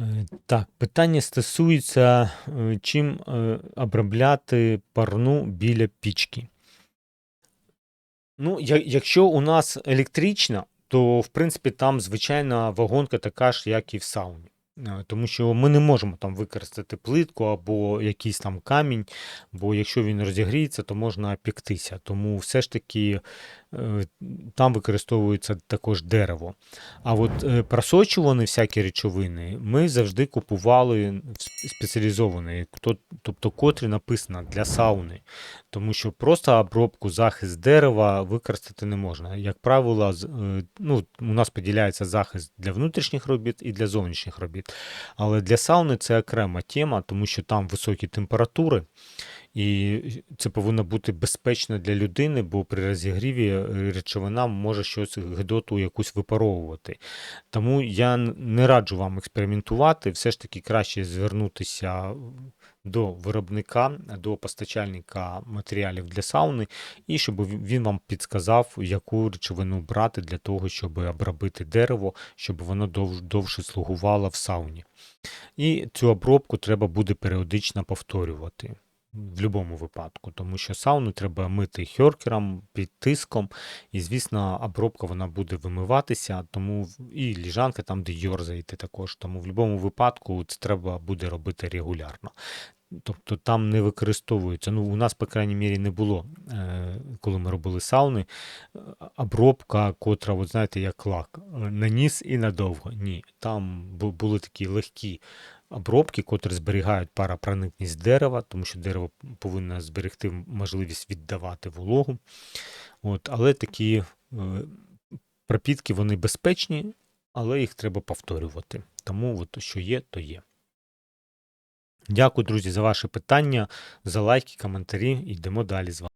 Е, Так, питання стосується, е, чим е, обробляти парну біля пічки. Ну, якщо у нас електрична, то в принципі там звичайна вагонка така ж, як і в сауні. Тому що ми не можемо там використати плитку або якийсь там камінь, бо якщо він розігріється, то можна піктися. Тому все ж таки там використовується також дерево. А от е, просочувані всякі речовини ми завжди купували спеціалізовані, тобто котрі написано для сауни. Тому що просто обробку захист дерева використати не можна. Як правило, е, ну, у нас поділяється захист для внутрішніх робіт і для зовнішніх робіт. Але для сауни це окрема тема, тому що там високі температури, і це повинно бути безпечно для людини, бо при розігріві е, речовина може щось гидоту якусь випаровувати. Тому я не раджу вам експериментувати. Все ж таки краще звернутися до виробника, до постачальника матеріалів для сауни, і щоб він вам підсказав, яку речовину брати для того, щоб обробити дерево, щоб воно дов, довше слугувало в сауні. І цю обробку треба буде періодично повторювати. В будь-якому випадку, тому що сауну треба мити хьоркером під тиском, і, звісно, обробка вона буде вимиватися, тому і ліжанка там, де йорзаєте також. Тому в будь-якому випадку це треба буде робити регулярно. Тобто там не використовується. Ну, у нас, по крайній мірі, не було, е, коли ми робили сауни, е, обробка, котра, от знаєте, як лак, е, наніс і надовго. Ні, там були такі легкі обробки, котрі зберігають парапроникність дерева, тому що дерево повинно зберегти можливість віддавати вологу. От, але такі е, пропітки вони безпечні, але їх треба повторювати. Тому от, що є, то є. Дякую, друзі, за ваші питання, за лайки, коментарі. Йдемо далі з вами.